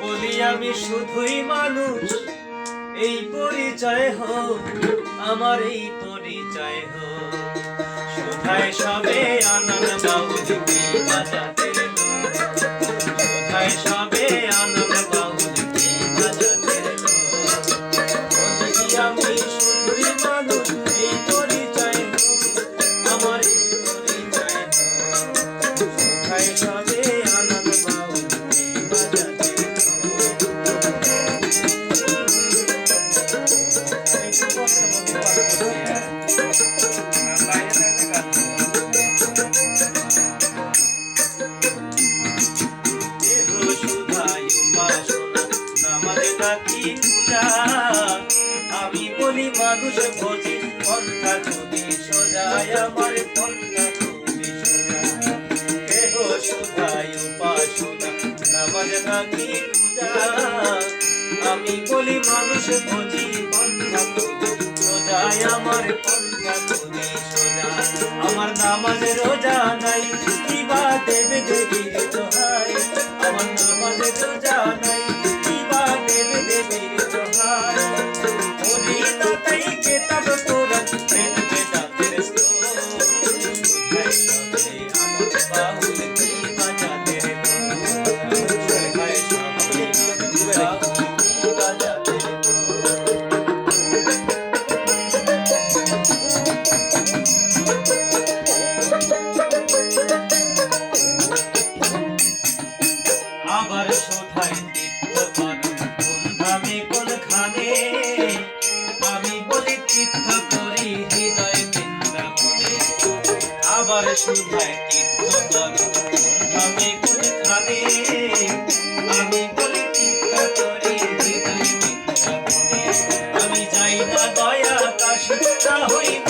বলি আমি শুধুই মানুষ, এই পরিচয় হোক, আমার এই পরিচয় হোক। কোথায় সবে আনন্দ কি বাজাতে কোথায় সবে আনন্দ কি বাজাতে। আমি আমি বলি মানুষ ভোজি পন্থা যদি সোজায়, আমার পন্থা তুমি সোজা কেহ সুধাই উপাসনা, নামাজ আমি বলি মানুষ ভোজি পন্থা তুমি সোজায়, আমার পন্থা তুমি সোজা আমার নামাজ রোজা নাই কিবা দেবে দেবীর দোহাই আমার নামাজ রোজা নাই আবার শোধায় তীর্থ পালন কোন ধামে আবার কোন কোনখানে? আমি বলি হৃদয় বৃন্দাবনে আমি যাই না দয়া কাশি না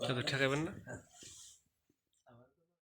Kata ঠেকাবেন না